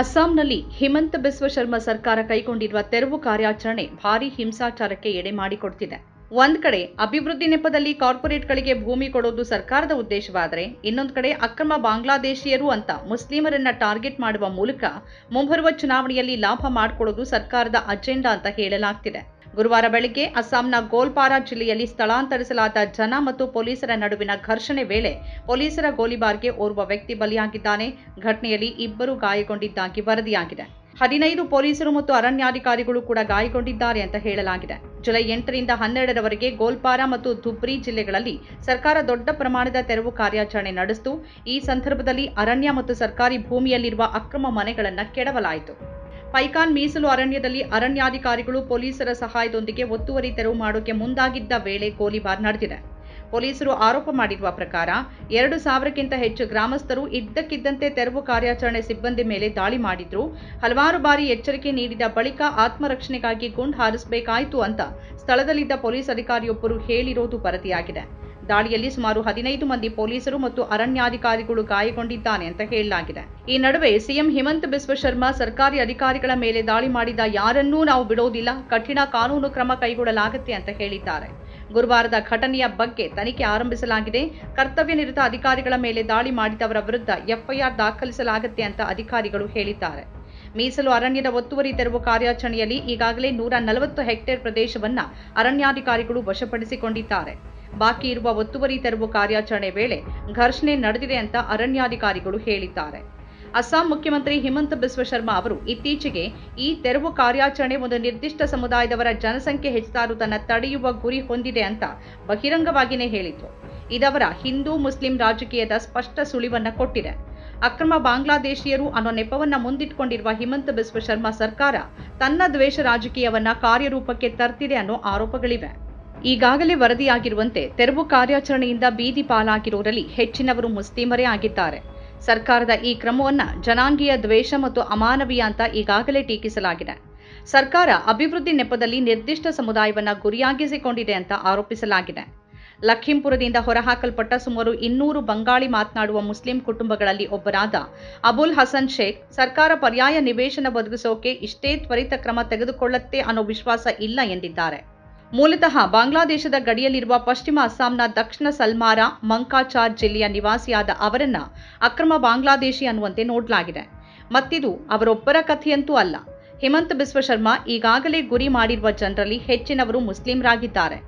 ಅಸ್ಸಾಂನಲ್ಲಿ ಹಿಮಂತ ಬಿಸ್ವ ಶರ್ಮಾ ಸರ್ಕಾರ ಕೈಗೊಂಡಿರುವ ತೆರವು ಕಾರ್ಯಾಚರಣೆ ಭಾರಿ ಹಿಂಸಾಚಾರಕ್ಕೆ ಎಡೆ ಮಾಡಿಕೊಡ್ತಿದೆ. ಒಂದ್ ಕಡೆ ಅಭಿವೃದ್ಧಿ ನೆಪದಲ್ಲಿ ಕಾರ್ಪೊರೇಟ್ಗಳಿಗೆ ಭೂಮಿ ಕೊಡೋದು ಸರ್ಕಾರದ ಉದ್ದೇಶವಾದರೆ, ಇನ್ನೊಂದು ಕಡೆ ಅಕ್ರಮ ಬಾಂಗ್ಲಾದೇಶಿಯರು ಅಂತ ಮುಸ್ಲಿಮರನ್ನ ಟಾರ್ಗೆಟ್ ಮಾಡುವ ಮೂಲಕ ಮುಂಬರುವ ಚುನಾವಣೆಯಲ್ಲಿ ಲಾಭ ಮಾಡಿಕೊಡೋದು ಸರ್ಕಾರದ ಅಜೆಂಡಾ ಅಂತ ಹೇಳಲಾಗ್ತಿದೆ. ಗುರುವಾರ ಬೆಳಗ್ಗೆ ಅಸ್ಸಾಂನ ಗೋಲ್ಪಾರಾ ಜಿಲ್ಲೆಯಲ್ಲಿ ಸ್ಥಳಾಂತರಿಸಲಾದ ಜನ ಮತ್ತು ಪೊಲೀಸರ ನಡುವಿನ ಘರ್ಷಣೆ ವೇಳೆ ಪೊಲೀಸರ ಗೋಲಿಬಾರ್ಗೆ ಓರ್ವ ವ್ಯಕ್ತಿ ಬಲಿಯಾಗಿದ್ದಾನೆ. ಘಟನೆಯಲ್ಲಿ ಇಬ್ಬರು ಗಾಯಗೊಂಡಿದ್ದಾಗಿ ವರದಿಯಾಗಿದೆ. ಹದಿನೈದು ಪೊಲೀಸರು ಮತ್ತು ಅರಣ್ಯಾಧಿಕಾರಿಗಳು ಕೂಡ ಗಾಯಗೊಂಡಿದ್ದಾರೆ ಅಂತ ಹೇಳಲಾಗಿದೆ. ಜುಲೈ ಎಂಟರಿಂದ ಹನ್ನೆರಡರವರೆಗೆ ಗೋಲ್ಪಾರಾ ಮತ್ತು ಧುಬ್ರಿ ಜಿಲ್ಲೆಗಳಲ್ಲಿ ಸರ್ಕಾರ ದೊಡ್ಡ ಪ್ರಮಾಣದ ತೆರವು ಕಾರ್ಯಾಚರಣೆ ನಡೆಸಿತು. ಈ ಸಂದರ್ಭದಲ್ಲಿ ಅರಣ್ಯ ಮತ್ತು ಸರ್ಕಾರಿ ಭೂಮಿಯಲ್ಲಿರುವ ಅಕ್ರಮ ಮನೆಗಳನ್ನು ಕೆಡವಲಾಯಿತು. ಪೈಕಾನ್ ಮೀಸಲು ಅರಣ್ಯದಲ್ಲಿ ಅರಣ್ಯಾಧಿಕಾರಿಗಳು ಪೊಲೀಸರ ಸಹಾಯದೊಂದಿಗೆ ಒತ್ತುವರಿ ತೆರವು ಮಾಡೋಕೆ ಮುಂದಾಗಿದ್ದ ವೇಳೆ ಗೋಲಿಬಾರ್ ನಡೆದಿದೆ. ಪೊಲೀಸರು ಆರೋಪ ಮಾಡಿರುವ ಪ್ರಕಾರ ಎರಡು ಸಾವಿರಕ್ಕಿಂತ ಹೆಚ್ಚು ಗ್ರಾಮಸ್ಥರು ಇದ್ದಕ್ಕಿದ್ದಂತೆ ತೆರವು ಕಾರ್ಯಾಚರಣೆ ಸಿಬ್ಬಂದಿ ಮೇಲೆ ದಾಳಿ ಮಾಡಿದ್ರು. ಹಲವಾರು ಬಾರಿ ಎಚ್ಚರಿಕೆ ನೀಡಿದ ಬಳಿಕ ಆತ್ಮರಕ್ಷಣೆಗಾಗಿ ಗುಂಡು ಹಾರಿಸಬೇಕಾಯಿತು ಅಂತ ಸ್ಥಳದಲ್ಲಿದ್ದ ಪೊಲೀಸ್ ಅಧಿಕಾರಿಯೊಬ್ಬರು ಹೇಳಿರೋದು ವರದಿಯಾಗಿದೆ. ದಾಳಿಯಲ್ಲಿ ಸುಮಾರು ಹದಿನೈದು ಮಂದಿ ಪೊಲೀಸರು ಮತ್ತು ಅರಣ್ಯಾಧಿಕಾರಿಗಳು ಗಾಯಗೊಂಡಿದ್ದಾನೆ ಅಂತ ಹೇಳಲಾಗಿದೆ. ಈ ನಡುವೆ ಸಿಎಂ ಹಿಮಂತ್ ಬಿಸ್ವ ಶರ್ಮಾ ಸರ್ಕಾರಿ ಅಧಿಕಾರಿಗಳ ಮೇಲೆ ದಾಳಿ ಮಾಡಿದ ಯಾರನ್ನೂ ನಾವು ಬಿಡೋದಿಲ್ಲ, ಕಠಿಣ ಕಾನೂನು ಕ್ರಮ ಕೈಗೊಳ್ಳಲಾಗುತ್ತೆ ಅಂತ ಹೇಳಿದ್ದಾರೆ. ಗುರುವಾರದ ಘಟನೆಯ ಬಗ್ಗೆ ತನಿಖೆ ಆರಂಭಿಸಲಾಗಿದೆ. ಕರ್ತವ್ಯ ನಿರತ ಅಧಿಕಾರಿಗಳ ಮೇಲೆ ದಾಳಿ ಮಾಡಿದವರ ವಿರುದ್ಧ ಎಫ್ಐಆರ್ ದಾಖಲಿಸಲಾಗುತ್ತೆ ಅಂತ ಅಧಿಕಾರಿಗಳು ಹೇಳಿದ್ದಾರೆ. ಮೀಸಲು ಅರಣ್ಯದ ಒತ್ತುವರಿ ತೆರವು ಕಾರ್ಯಾಚರಣೆಯಲ್ಲಿ ಈಗಾಗಲೇ ನೂರ ನಲವತ್ತು ಹೆಕ್ಟೇರ್ ಪ್ರದೇಶವನ್ನು ಅರಣ್ಯಾಧಿಕಾರಿಗಳು ವಶಪಡಿಸಿಕೊಂಡಿದ್ದಾರೆ. ಬಾಕಿ ಇರುವ ಒತ್ತುವರಿ ತೆರವು ಕಾರ್ಯಾಚರಣೆ ವೇಳೆ ಘರ್ಷಣೆ ನಡೆದಿದೆ ಅಂತ ಅರಣ್ಯಾಧಿಕಾರಿಗಳು ಹೇಳಿದ್ದಾರೆ. ಅಸ್ಸಾಂ ಮುಖ್ಯಮಂತ್ರಿ ಹಿಮಂತ ಬಿಸ್ವ ಶರ್ಮಾ ಅವರು ಇತ್ತೀಚೆಗೆ ಈ ತೆರವು ಕಾರ್ಯಾಚರಣೆ ಒಂದು ನಿರ್ದಿಷ್ಟ ಸಮುದಾಯದವರ ಜನಸಂಖ್ಯೆ ಹೆಚ್ಚಾರುವುದನ್ನು ತಡೆಯುವ ಗುರಿ ಹೊಂದಿದೆ ಅಂತ ಬಹಿರಂಗವಾಗಿಯೇ ಹೇಳಿತು ಇದವರ ಹಿಂದೂ ಮುಸ್ಲಿಂ ರಾಜಕೀಯದ ಸ್ಪಷ್ಟ ಸುಳಿವನ್ನು ಕೊಟ್ಟಿದೆ. ಅಕ್ರಮ ಬಾಂಗ್ಲಾದೇಶಿಯರು ಅನ್ನೋ ನೆಪವನ್ನ ಮುಂದಿಟ್ಕೊಂಡಿರುವ ಹಿಮಂತ ಬಿಸ್ವ ಶರ್ಮಾ ಸರ್ಕಾರ ತನ್ನ ದ್ವೇಷ ರಾಜಕೀಯವನ್ನ ಕಾರ್ಯರೂಪಕ್ಕೆ ತರ್ತಿದೆ ಅನ್ನೋ ಆರೋಪಗಳಿವೆ. ಈಗಾಗಲೇ ವರದಿಯಾಗಿರುವಂತೆ ತೆರವು ಕಾರ್ಯಾಚರಣೆಯಿಂದ ಬೀದಿ ಪಾಲಾಗಿರೋರಲ್ಲಿ ಹೆಚ್ಚಿನವರು ಮುಸ್ಲಿಮರೇ ಆಗಿದ್ದಾರೆ. ಸರ್ಕಾರದ ಈ ಕ್ರಮವನ್ನು ಜನಾಂಗೀಯ ದ್ವೇಷ ಮತ್ತು ಅಮಾನವೀಯ ಅಂತ ಈಗಾಗಲೇ ಟೀಕಿಸಲಾಗಿದೆ. ಸರ್ಕಾರ ಅಭಿವೃದ್ಧಿ ನೆಪದಲ್ಲಿ ನಿರ್ದಿಷ್ಟ ಸಮುದಾಯವನ್ನ ಗುರಿಯಾಗಿಸಿಕೊಂಡಿದೆ ಅಂತ ಆರೋಪಿಸಲಾಗಿದೆ. ಲಖೀಂಪುರದಿಂದ ಹೊರಹಾಕಲ್ಪಟ್ಟ ಸುಮಾರು ಇನ್ನೂರು ಬಂಗಾಳಿ ಮಾತನಾಡುವ ಮುಸ್ಲಿಂ ಕುಟುಂಬಗಳಲ್ಲಿ ಒಬ್ಬರಾದ ಅಬುಲ್ ಹಸನ್ ಶೇಖ್, ಸರ್ಕಾರ ಪರ್ಯಾಯ ನಿವೇಶನ ಒದಗಿಸೋಕೆ ಇಷ್ಟೇ ತ್ವರಿತ ಕ್ರಮ ತೆಗೆದುಕೊಳ್ಳುತ್ತೆ ಅನ್ನೋ ವಿಶ್ವಾಸ ಇಲ್ಲ ಎಂದಿದ್ದಾರೆ. ಮೂಲತಃ ಬಾಂಗ್ಲಾದೇಶದ ಗಡಿಯಲ್ಲಿರುವ ಪಶ್ಚಿಮ ಅಸ್ಸಾಂನ ದಕ್ಷಿಣ ಸಲ್ಮಾರ, ಮಂಕಾಚಾರ್ ಜಿಲ್ಲೆಯ ನಿವಾಸಿಯಾದ ಅವರನ್ನ ಅಕ್ರಮ ಬಾಂಗ್ಲಾದೇಶಿ ಅನ್ನುವಂತೆ ನೋಡಲಾಗಿದೆ. ಮತ್ತಿದು ಅವರೊಬ್ಬರ ಕಥೆಯಂತೂ ಅಲ್ಲ. ಹಿಮಂತ್ ಬಿಸ್ವ ಶರ್ಮಾ ಈಗಾಗಲೇ ಗುರಿ ಮಾಡಿರುವ ಜನರಲ್ಲಿ ಹೆಚ್ಚಿನವರು ಮುಸ್ಲಿಂರಾಗಿದ್ದಾರೆ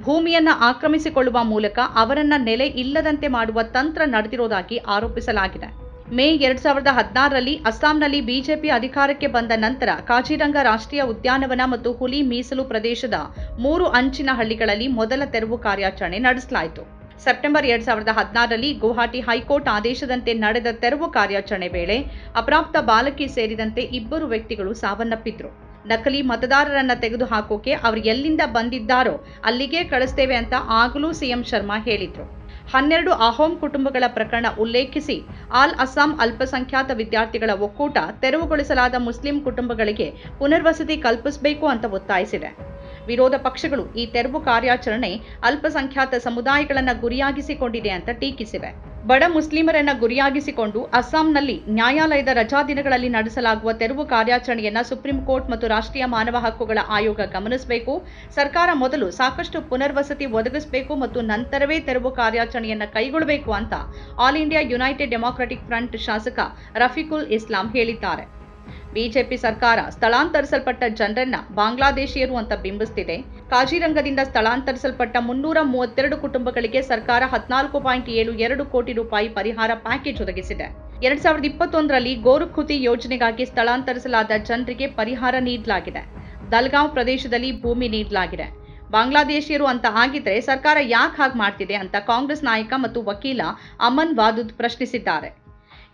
ಭೂಮಿಯನ್ನ ಆಕ್ರಮಿಸಿಕೊಳ್ಳುವ ಮೂಲಕ ಅವರನ್ನ ನೆಲೆ ಇಲ್ಲದಂತೆ ಮಾಡುವ ತಂತ್ರ ನಡೆದಿರೋದಾಗಿ ಆರೋಪಿಸಲಾಗಿದೆ. ಮೇ ಎರಡ್ ಸಾವಿರದ ಹದಿನಾರರಲ್ಲಿ ಅಸ್ಸಾಂನಲ್ಲಿ ಬಿಜೆಪಿ ಅಧಿಕಾರಕ್ಕೆ ಬಂದ ನಂತರ ಕಾಜಿರಂಗ ರಾಷ್ಟ್ರೀಯ ಉದ್ಯಾನವನ ಮತ್ತು ಹುಲಿ ಮೀಸಲು ಪ್ರದೇಶದ ಮೂರು ಅಂಚಿನ ಹಳ್ಳಿಗಳಲ್ಲಿ ಮೊದಲ ತೆರವು ಕಾರ್ಯಾಚರಣೆ ನಡೆಸಲಾಯಿತು. ಸೆಪ್ಟೆಂಬರ್ ಎರಡ್ ಸಾವಿರದ ಹದಿನಾರರಲ್ಲಿ ಗುವಾಹಟಿ ಹೈಕೋರ್ಟ್ ಆದೇಶದಂತೆ ನಡೆದ ತೆರವು ಕಾರ್ಯಾಚರಣೆ ವೇಳೆ ಅಪ್ರಾಪ್ತ ಬಾಲಕಿ ಸೇರಿದಂತೆ ಇಬ್ಬರು ವ್ಯಕ್ತಿಗಳು ಸಾವನ್ನಪ್ಪಿದ್ರು. ನಕಲಿ ಮತದಾರರನ್ನ ತೆಗೆದುಹಾಕೋಕೆ ಅವರು ಎಲ್ಲಿಂದ ಬಂದಿದ್ದಾರೋ ಅಲ್ಲಿಗೆ ಕಳಿಸ್ತೇವೆ ಅಂತ ಆಗಲೂ ಸಿಎಂ ಶರ್ಮಾ ಹೇಳಿದ್ರು. ಹನ್ನೆರಡು ಅಹೋಂ ಕುಟುಂಬಗಳ ಪ್ರಕರಣ ಉಲ್ಲೇಖಿಸಿ ಆಲ್ ಅಸ್ಸಾಂ ಅಲ್ಪಸಂಖ್ಯಾತ ವಿದ್ಯಾರ್ಥಿಗಳ ಒಕ್ಕೂಟ ತೆರವುಗೊಳಿಸಲಾದ ಮುಸ್ಲಿಂ ಕುಟುಂಬಗಳಿಗೆ ಪುನರ್ವಸತಿ ಕಲ್ಪಿಸಬೇಕು ಅಂತ ಒತ್ತಾಯಿಸಿದೆ. ವಿರೋಧ ಪಕ್ಷಗಳು ಈ ತೆರವು ಕಾರ್ಯಾಚರಣೆ ಅಲ್ಪಸಂಖ್ಯಾತ ಸಮುದಾಯಗಳನ್ನು ಗುರಿಯಾಗಿಸಿಕೊಂಡಿದೆ ಅಂತ ಟೀಕಿಸಿವೆ. ಬಡ ಮುಸ್ಲಿಮರನ್ನ ಗುರಿಯಾಗಿಸಿಕೊಂಡು ಅಸ್ಸಾಂನಲ್ಲಿ ನ್ಯಾಯಾಲಯದ ರಜಾದಿನಗಳಲ್ಲಿ ನಡೆಸಲಾಗುವ ತೆರವು ಕಾರ್ಯಾಚರಣೆಯನ್ನ ಸುಪ್ರೀಂ ಕೋರ್ಟ್ ಮತ್ತು ರಾಷ್ಟ್ರೀಯ ಮಾನವ ಹಕ್ಕುಗಳ ಆಯೋಗ ಗಮನಿಸಬೇಕು. ಸರ್ಕಾರ ಮೊದಲು ಸಾಕಷ್ಟು ಪುನರ್ವಸತಿ ಒದಗಿಸಬೇಕು ಮತ್ತು ನಂತರವೇ ತೆರವು ಕಾರ್ಯಾಚರಣೆಯನ್ನ ಕೈಗೊಳ್ಳಬೇಕು ಅಂತ All India United Democratic Front ಶಾಸಕ ರಫೀಕುಲ್ ಇಸ್ಲಾಂ ಹೇಳಿದ್ದಾರೆ. ಬಿಜೆಪಿ ಸರ್ಕಾರ ಸ್ಥಳಾಂತರಿಸಲ್ಪಟ್ಟ ಜನರನ್ನ ಬಾಂಗ್ಲಾದೇಶಿಯರು ಅಂತ ಬಿಂಬಿಸ್ತಿದೆ. ಕಾಜಿರಂಗದಿಂದ ಸ್ಥಳಾಂತರಿಸಲ್ಪಟ್ಟ ಮುನ್ನೂರ ಮೂವತ್ತೆರಡು ಕುಟುಂಬಗಳಿಗೆ ಸರ್ಕಾರ ಹದಿನಾಲ್ಕು ಪಾಯಿಂಟ್ ಏಳು ಎರಡು ಕೋಟಿ ರೂಪಾಯಿ ಪರಿಹಾರ ಪ್ಯಾಕೇಜ್ ಒದಗಿಸಿದೆ. ಎರಡ್ ಸಾವಿರದ ಇಪ್ಪತ್ತೊಂದರಲ್ಲಿ ಗೋರುಖುತಿ ಯೋಜನೆಗಾಗಿ ಸ್ಥಳಾಂತರಿಸಲಾದ ಜನರಿಗೆ ಪರಿಹಾರ ನೀಡಲಾಗಿದೆ. ದಲ್ಗಾಂವ್ ಪ್ರದೇಶದಲ್ಲಿ ಭೂಮಿ ನೀಡಲಾಗಿದೆ. ಬಾಂಗ್ಲಾದೇಶಿಯರು ಅಂತ ಆಗಿದ್ರೆ ಸರ್ಕಾರ ಯಾಕೆ ಹಾಗೆ ಮಾಡ್ತಿದೆ ಅಂತ ಕಾಂಗ್ರೆಸ್ ನಾಯಕ ಮತ್ತು ವಕೀಲ ಅಮನ್ ವಾದುದ್ ಪ್ರಶ್ನಿಸಿದ್ದಾರೆ.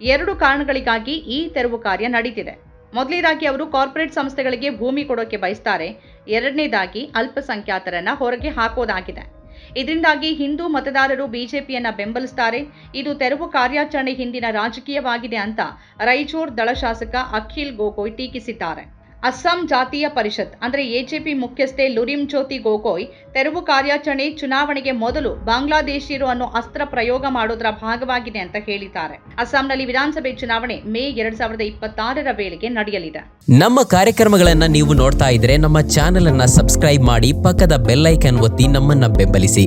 ಎರಡು ಕಾರಣಗಳಿಗಾಗಿ ಈ ತೆರವು ಕಾರ್ಯ ನಡೀತಿದೆ. ಮೊದಲನೇದಾಗಿ ಅವರು ಕಾರ್ಪೊರೇಟ್ ಸಂಸ್ಥೆಗಳಿಗೆ ಭೂಮಿ ಕೊಡೋಕೆ ಬಯಸ್ತಾರೆ. ಎರಡನೇದಾಗಿ ಅಲ್ಪಸಂಖ್ಯಾತರನ್ನ ಹೊರಗೆ ಹಾಕೋದಾಗಿದೆ. ಇದರಿಂದಾಗಿ ಹಿಂದೂ ಮತದಾರರು ಬಿಜೆಪಿಯನ್ನ ಬೆಂಬಲಿಸ್ತಾರೆ. ಇದು ತೆರವು ಕಾರ್ಯಾಚರಣೆ ಹಿಂದಿನ ರಾಜಕೀಯವಾಗಿದೆ ಅಂತ ರೈಚೂರ್ ದಳ ಶಾಸಕ ಅಖಿಲ್ ಗೊಗೋಯ್ ಟೀಕಿಸಿದ್ದಾರೆ. ಅಸ್ಸಾಂ ಜಾತೀಯ ಪರಿಷತ್, ಅಂದರೆ ಎಜೆಪಿ ಮುಖ್ಯಸ್ಥೆ ಲುರಿಮ್ ಜ್ಯೋತಿ ಗೋಗೊಯ್, ತೆರವು ಕಾರ್ಯಾಚರಣೆ ಚುನಾವಣೆಗೆ ಮೊದಲು ಬಾಂಗ್ಲಾದೇಶಿಯರು ಅನ್ನೋ ಅಸ್ತ್ರ ಪ್ರಯೋಗ ಮಾಡೋದರ ಭಾಗವಾಗಿದೆ ಅಂತ ಹೇಳಿದ್ದಾರೆ. ಅಸ್ಸಾಂನಲ್ಲಿ ವಿಧಾನಸಭೆ ಚುನಾವಣೆ ಮೇ ಎರಡ್ ಸಾವಿರದ ಇಪ್ಪತ್ತಾರರ ವೇಳೆಗೆ ನಡೆಯಲಿದೆ. ನಮ್ಮ ಕಾರ್ಯಕ್ರಮಗಳನ್ನ ನೀವು ನೋಡ್ತಾ ಇದ್ರೆ ನಮ್ಮ ಚಾನೆಲ್ ಅನ್ನ ಸಬ್ಸ್ಕ್ರೈಬ್ ಮಾಡಿ ಪಕ್ಕದ ಬೆಲ್ ಒತ್ತಿ ನಮ್ಮನ್ನ ಬೆಂಬಲಿಸಿ.